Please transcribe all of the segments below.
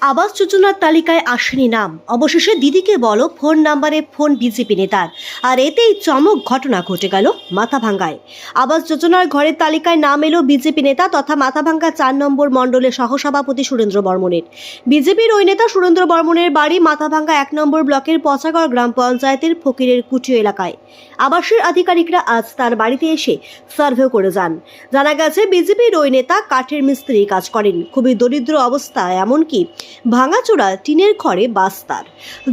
আবাস যোজনার তালিকায় আসেনি নাম। অবশেষে দিদিকে বলো ফোন নাম্বারে ফোন বিজেপি নেতার। আর এতেই চমক ঘটনা ঘটে গেল মাথাভাঙ্গায়। আবাস যোজনার ঘরের তালিকায় নাম এলো বিজেপি নেতা তথা মাথা মাথাভাঙ্গা চার নম্বর মণ্ডলের সহসভাপতি সুরেন্দ্র বর্মনের। বিজেপির ওই নেতা সুরেন্দ্র বর্মনের বাড়ি মাথাভাঙ্গা এক নম্বর ব্লকের পচাগড় গ্রাম পঞ্চায়েতের ফকিরের কুটিও এলাকায়। আবাসের আধিকারিকরা আজ তার বাড়িতে এসে সার্ভে করে যান। জানা গেছে, বিজেপির ওই নেতা কাঠের মিস্ত্রি কাজ করেন। খুবই দরিদ্র অবস্থা, এমনকি ভাঙাচোরা টিনের ঘরে বাস্তার।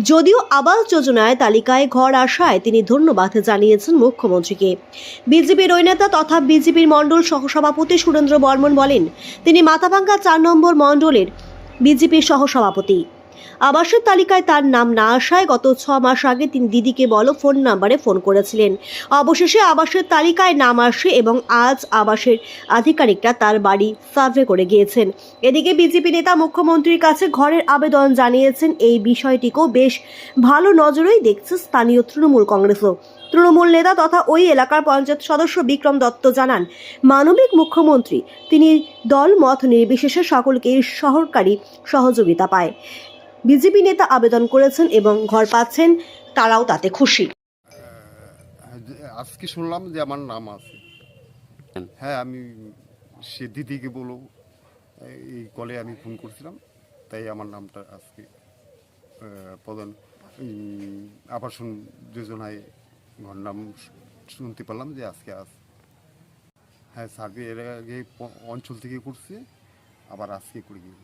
যদিও আবাস যোজনায় তালিকায় ঘর আসায় তিনি ধন্যবাদ জানিয়েছেন মুখ্যমন্ত্রীকে। বিজেপির ওই নেতা তথা বিজেপির মণ্ডল সহসভাপতি সুরেন্দ্র বর্মন বলেন, তিনি মাথাভাঙ্গা চার নম্বর মণ্ডলের বিজেপির সহসভাপতি। আবাসের তালিকায় তার নাম না আসায় গত ছ মাস আগে তিনি দিদিকে বলো ফোন নাম্বারে ফোন করেছিলেন। অবশেষে আবাসের তালিকায় নাম আসে এবং আজ আবাসের আধিকারিকরা তার বাড়ি সার্ভে করে গিয়েছেন। এদিকে বিজেপি নেতা মুখ্যমন্ত্রীর কাছে ঘরের আবেদন জানিয়েছেন। এই বিষয়টিকেও বেশ ভালো নজরেই দেখছে স্থানীয় তৃণমূল কংগ্রেসও। তৃণমূল নেতা তথা ওই এলাকার পঞ্চায়েত সদস্য বিক্রম দত্ত জানান, মানবিক মুখ্যমন্ত্রী, তিনি দল মত নির্বিশেষে সকলকেই সহকারী সহযোগিতা পায়। বিজেপি নেতা আবেদন করেছেন এবং ঘর পাচ্ছেন, তারাও তাতে খুশি। আজকে শুনলাম যে আমার নাম আছে। হ্যাঁ আমি সে দিদিকে বলো, এই কলে আমি ফোন করছিলাম, তাই আমার নামটা আজকে প্রধান আবাসন যোজনায় ঘর নাম শুনতে পারলাম যে আজকে আস হ্যাঁ সার্ভে এর আগে অঞ্চল থেকে করছে, আবার আজকে করে গিয়ে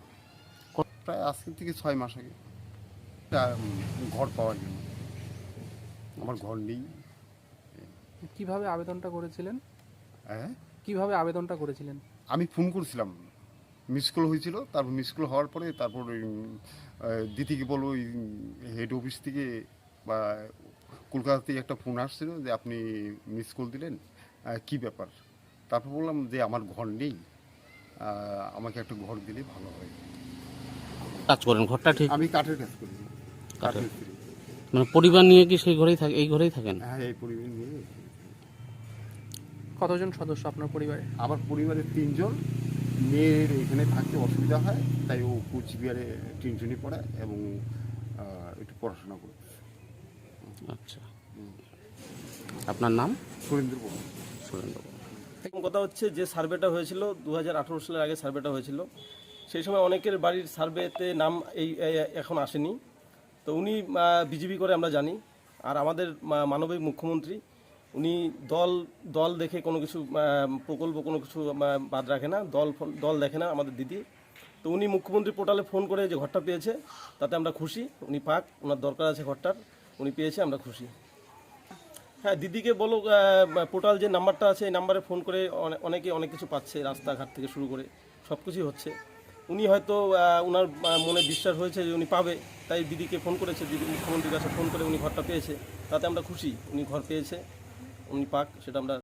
প্রায় আজকে থেকে ছয় মাস আগে। ঘর পাওয়ার জন্য। আমার ঘর নেই। কীভাবে আবেদনটা করেছিলেন? হ্যাঁ? কীভাবে আবেদনটা করেছিলেন? আমি ফোন করেছিলাম। মিস কল হয়েছিল। তারপর মিস কল হওয়ার পরে তারপর দিদিকে বলো ওই হেড অফিস থেকে বা কলকাতা থেকে একটা ফোন আসছিল যে আপনি মিস কল দিলেন। কি ব্যাপার? তারপর বললাম যে আমার ঘর নেই। আমাকে একটা ঘর দিলে ভালো হয়। কাজ করেন ঘরটা ঠিক? আমি কাঠের কাজ করি। কাঠের। কাঠের। মানে পরিবার নিয়ে কি সেই ঘরেই থাকে এই ঘরেই থাকেন? হ্যাঁ এই পরিবার নিয়ে কতজন সদস্য আপনার পরিবারে? আমার পরিবারের তিনজন। মেয়ের এখানে থাকতে অসুবিধা হয় তাই ও কুচবিহারে টিউশনি পড়ে এবং আহ, একটু পড়াশোনা করে আচ্ছা। আপনার নাম? সুরেন্দ্র বর্মা। সুরেন্দ্র। প্রথম কথা হচ্ছে যে সার্ভেটা হয়েছিল দু হাজার আঠারো সালের আগে সার্ভেটা হয়েছিল। সেই সময় অনেকের বাড়ির সার্ভেতে নাম এই এখন আসেনি। তো উনি বিজেপি করে আমরা জানি। আর আমাদের মানবিক মুখ্যমন্ত্রী, উনি দল দল দেখে কোনো কিছু প্রকল্প কোনো কিছু বাদ রাখে না। দল দল দেখে না আমাদের দিদি। তো উনি মুখ্যমন্ত্রী পোর্টালে ফোন করে যে ঘরটা পেয়েছে, তাতে আমরা খুশি। উনি পাক, ওনার দরকার আছে ঘরটার। উনি পেয়েছে, আমরা খুশি। হ্যাঁ দিদিকে বলো পোর্টাল যে নাম্বারটা আছে, এই নাম্বারে ফোন করে অনেকে অনেক কিছু পাচ্ছে রাস্তাঘাট থেকে শুরু করে। সব কিছুই হচ্ছে। উনি হয়তো ওনার মনে বিশ্বাস হয়েছে যে উনি পাবে, তাই দিদিকে ফোন করেছে, দিদি, মুখ্যমন্ত্রীর কাছে ফোন করে উনি ঘরটা পেয়েছে। তাতে আমরা খুশি, উনি ঘর পেয়েছে, উনি পাক, সেটা আমরা